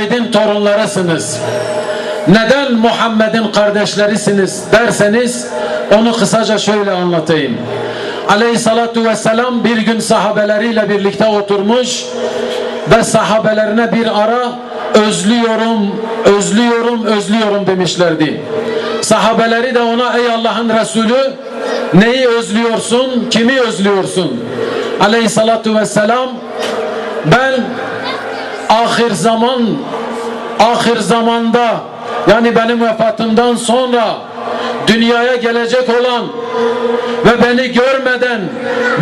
Muhammed'in torunlarısınız. Neden Muhammed'in kardeşlerisiniz derseniz onu kısaca şöyle anlatayım. Aleyhissalatu vesselam bir gün sahabeleriyle birlikte oturmuş ve sahabelerine bir ara özlüyorum, özlüyorum, özlüyorum demişlerdi. Sahabeleri de ona ey Allah'ın Resulü neyi özlüyorsun, kimi özlüyorsun? Aleyhissalatu vesselam ben ahir zaman ahir zamanda yani benim vefatımdan sonra dünyaya gelecek olan ve beni görmeden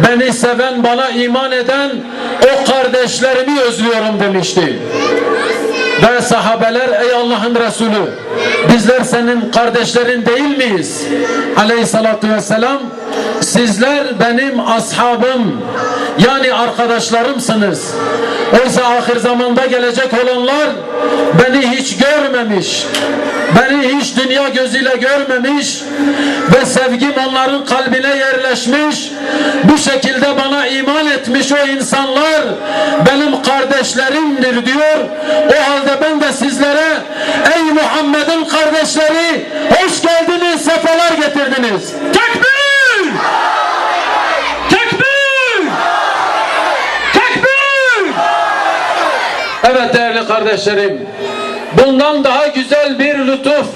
beni seven bana iman eden o kardeşlerimi özlüyorum demişti. Ve sahabeler ey Allah'ın Resulü bizler senin kardeşlerin değil miyiz? Aleyhissalatü vesselam sizler benim ashabım yani arkadaşlarımsınız. Oysa ahir zamanda gelecek olanlar beni hiç görmemiş, beni hiç dünya gözüyle görmemiş ve sevgim onların kalbine yerleşmiş. Bu şekilde bana iman etmiş o insanlar benim kardeşlerimdir diyor. O halde ben de sizlere ey Muhammed'in kardeşleri hoş geldiniz, sefalar getirdiniz. Tekbir! Tekbir! Tekbir! Evet değerli kardeşlerim. Bundan daha güzel bir lütuf,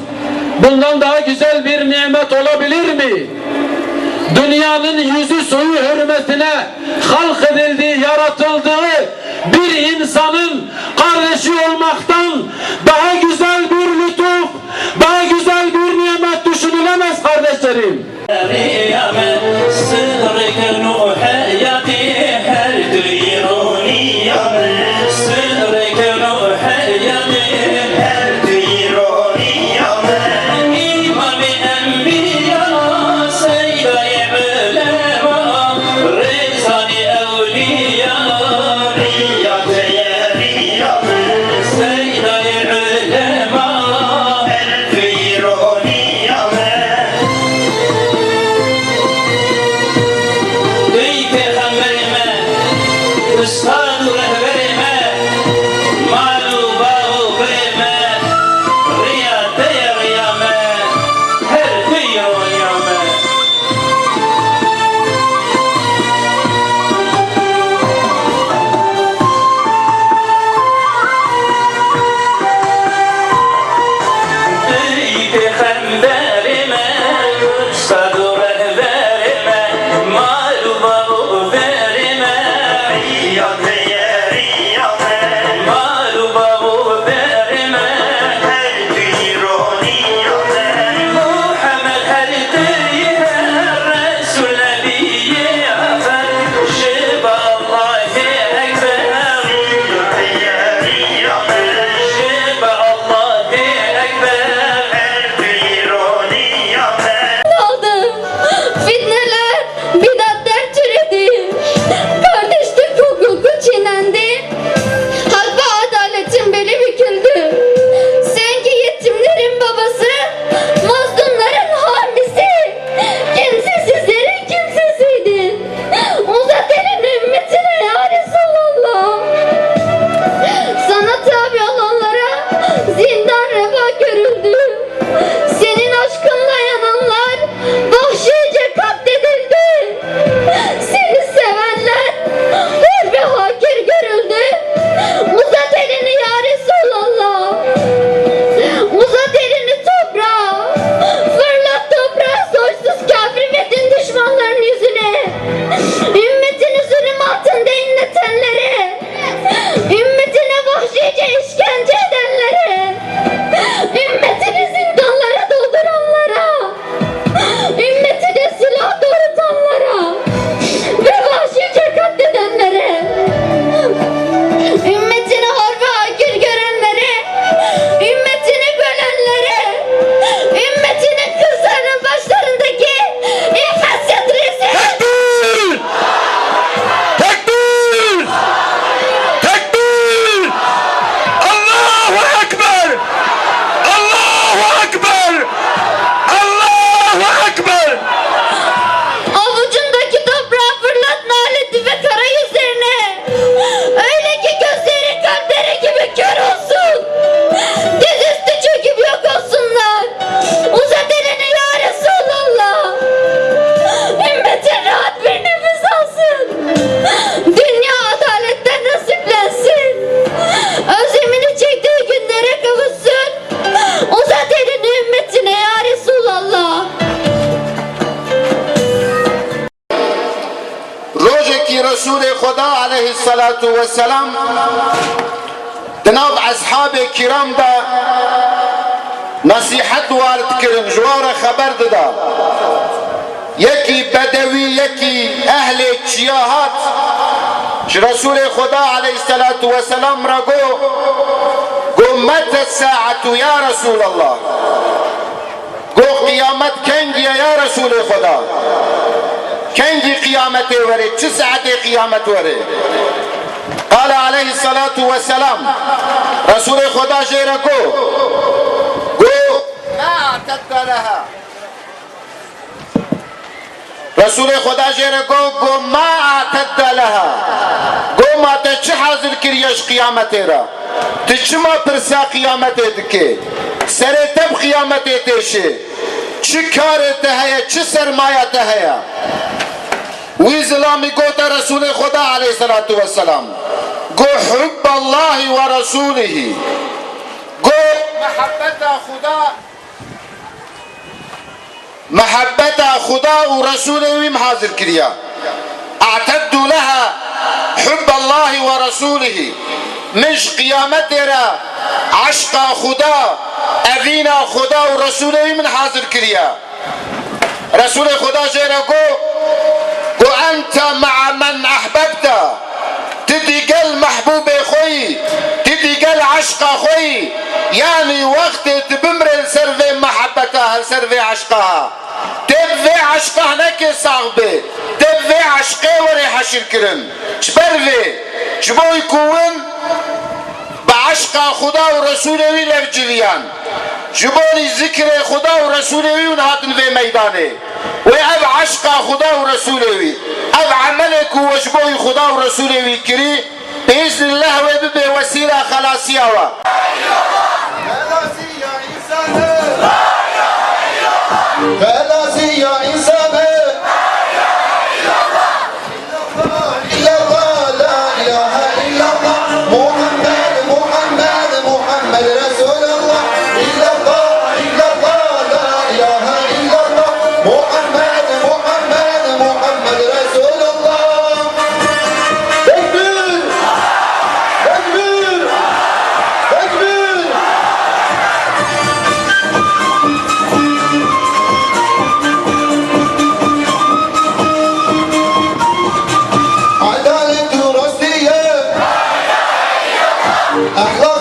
bundan daha güzel bir nimet olabilir mi? Dünyanın yüzü suyu hürmetine halk edildiği, yaratıldığı bir insanın kardeşi olmaktan daha güzel bir lütuf, daha güzel bir nimet düşünülemez kardeşlerim. عليه الصلاة والسلام. جناب أصحاب کرام دا نصيحة وارد كرم جوار خبر دا يكي بدوی يكي أهل چیاهات. رسول خدا عليه الصلاة والسلام را گو الساعة يا الساعت یا رسول الله. گو قیامت کنگی یا رسول خدا. kendi kıyameti veri, çi saate kıyamet veri. قال عليه الصلاة والسلام رسول خدا جيركو قو ما اعتدت لها رسول خدا جيركو قو ما اعتدت لها قو ما تچه حاضر كريش قيامته را تچه ما پرسا قيامته دكي سره تب قيامته تشه چه کار هيا چه سرمایه هيا وی ظلامی گوتا رسول خدا علیه الصلاة والسلام۔ گو حب الله و رسوله گو محبت خدا۔ محبت خدا و رسوله ویم حاضر کریا۔ اعتد لها حب الله و رسوله مش قیامت را عشق خدا اوینا خدا و رسولی من حاضر کریا رسول خدا جره گو گو أنت مع من احببتا قل محبوب خوی قل عشق خوی یعنی يعني وقت تبمر سر محبتا سر عشقها. تبوی aşpahneke sağbe devve aşke vere haşir kirin çberve çboy kuvun ba aşka Khuda ve Resulevi levciliyan جبوني ذكر خدا ورسوله ونهاتن في ميداني وأب عشق خدا ورسوله أب عملك وجبوي خدا ورسوله كري بإذن الله وببي وسيلة خلاصية خلاصية إنسان خلاصية إنسان Ako